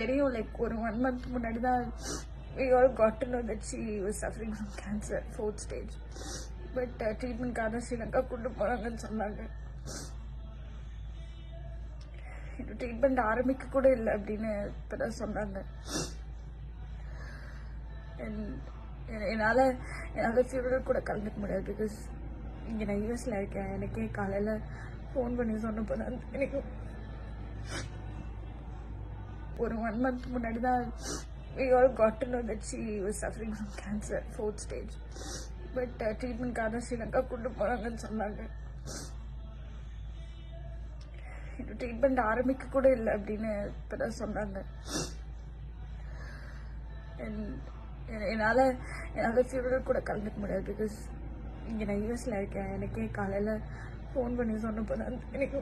தெரியும் லைக் ஒரு one month முன்னாடி தான் we all got to know that she was suffering from but uh, ட்ரீட்மெண்ட்காக Sri Lanka கொண்டு போகிறாங்கன்னு சொன்னாங்க. இன்னும் ட்ரீட்மெண்ட் ஆரம்பிக்க கூட இல்லை அப்படின்னு இப்போ தான் சொன்னாங்க என்னால் என்னால் என்னால கூட கலந்துக்க முடியாது பிகாஸ் இங்கே நான் யூஎஸில் இருக்கேன். எனக்கே காலையில் ஃபோன் பண்ணி சொன்னப்போ தான் எனக்கு ஒரு ஒன் மந்த் முன்னாடி தான் we all got to know that she was suffering from cancer but uh, ட்ரீட்மெண்ட்காக Sri Lanka கொண்டு போகிறாங்கன்னு சொன்னாங்க. இன்னும் ட்ரீட்மெண்ட் ஆரம்பிக்க கூட இல்லை அப்படின்னு இப்போதான் சொன்னாங்க. என்னால் என்னால் என்னால கூட கலந்துக்க முடியாது பிகாஸ் இங்கே நான் யூஎஸில் இருக்கேன். எனக்கே காலையில் ஃபோன் பண்ணி சொன்னப்போ தான் எனக்கு